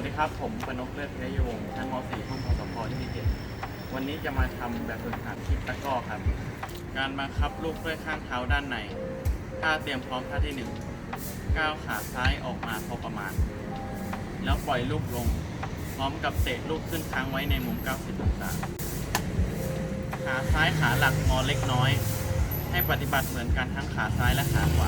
วัสดีครับ ผมปนกเลิศเพชรยวงศ์ชั้นม .4 ห้องพสพที่มีเจ็ดวันนี้จะมาทำแบบฝึกหัดคิดตะก้อครับ การบังคับลูกด้วยข้างเท้าด้านในท่าเตรียมพร้อมท่าที่หนึ่งก้าวขาซ้ายออกมาพอประมาณ แล้วปล่อยลูกลง พร้อมกับเตะลูกขึ้นค้างไว้ในมุม 90องศาขาซ้ายขาหลักงอเล็กน้อย ให้ปฏิบัติเหมือนกันทั้งขาซ้ายและขาขวา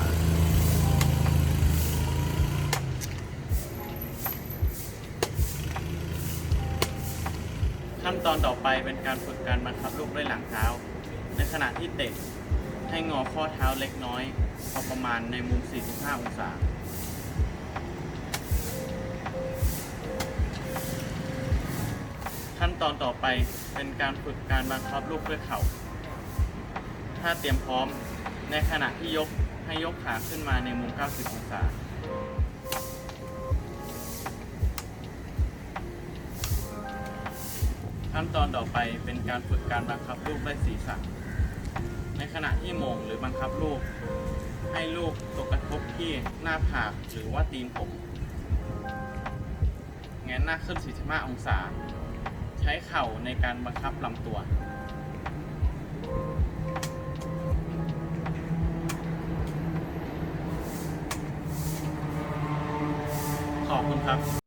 ขั้นตอนต่อไปเป็นการฝึกการบังคับลูกด้วยหลังเท้า ในขณะที่เตะให้งอข้อเท้าเล็กน้อยพอประมาณในมุม 45 องศาขั้นตอนต่อไปเป็นการฝึกการบังคับลูกด้วยเข่า ถ้าเตรียมพร้อมในขณะที่ยกให้ยกขาขึ้นมาในมุม 90 องศา ขั้นตอนต่อไปเป็นการฝึกการบังคับลูกด้วยศีรษะในขณะที่โมงหรือบังคับลูก ให้ลูกตกกระทบที่หน้าผากหรือว่าตีนผมแงนหน้าขึ้น 45 องศา ใช้เข่าในการบังคับลำตัว ขอบคุณครับ